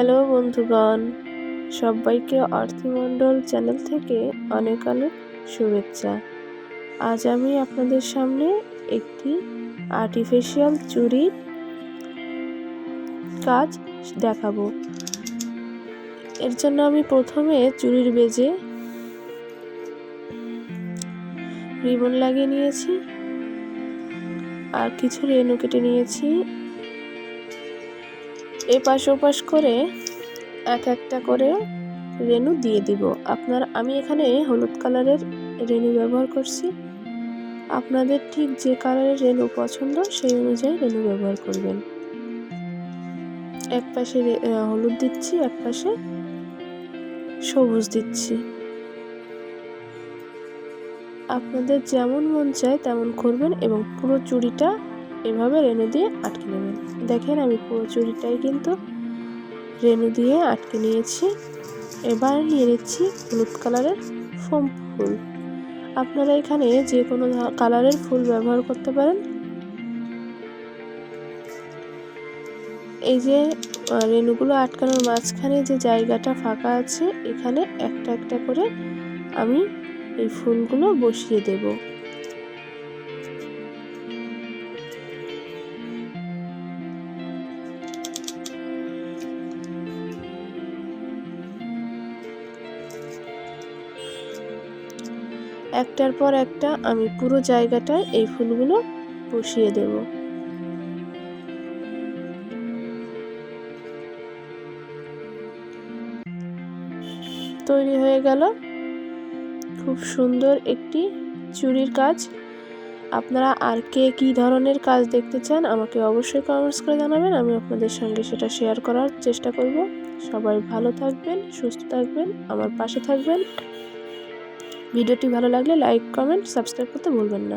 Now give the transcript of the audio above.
Hello বন্ধুগণ, সবাইকে অর্থমণ্ডল channel থেকে অনেক অনেক শুভেচ্ছা। আজ আমি আপনাদের সামনে একটি আর্টিফিশিয়াল চুড়ির কাজ দেখাবো। এর জন্য আমি প্রথমে চুরির বেজে রিবন লাগিয়ে নিয়েছি, আর কিছু রেনু কেটে নিয়েছি এপাশ ওপাশ করে এক একটা করে রেনু দিয়ে দিব। আপনার, আমি এখানে হলুদ কালারের রেনু ব্যবহার করছি। আপনাদের ঠিক যে কালারের রেনু পছন্দ, সেই অনুযায়ী রেনু ব্যবহার করবেন। এক পাশে হলুদ দিচ্ছি, এক পাশে সবুজ দিচ্ছি। আপনাদের যেমন মন চায় তেমন করবেন এবং পুরো চুড়িটা এভাবে রেনু দিয়ে আটকে নেবেন দেখেন আমি পুরো চুড়িটাই কিন্তু রেনু দিয়ে আটকে নিয়েছি। এবার নিয়ে নিচ্ছি হলুদ কালারের ফোম ফুল। আপনারা এখানে যে কোনো কালারের ফুল ব্যবহার করতে পারেন। এই যে রেনুগুলো আটকানোর মাঝখানে যে জায়গাটা ফাঁকা আছে, এখানে একটা একটা করে আমি এই ফুলগুলো বসিয়ে দেবো। একটার পর একটা আমি পুরো জায়গাটায় এই ফুলগুলো বসিয়ে দেব। তৈরি হয়ে গেল খুব সুন্দর একটি চুরির কাজ। আপনারা আর কে কী ধরনের কাজ দেখতে চান আমাকে অবশ্যই কমেন্টস করে জানাবেন, আমি আপনাদের সঙ্গে সেটা শেয়ার করার চেষ্টা করব। সবাই ভালো থাকবেন, সুস্থ থাকবেন, আমার পাশে থাকবেন। ভিডিওটি ভালো লাগলে লাইক কমেন্ট সাবস্ক্রাইব করতে ভুলবেন না।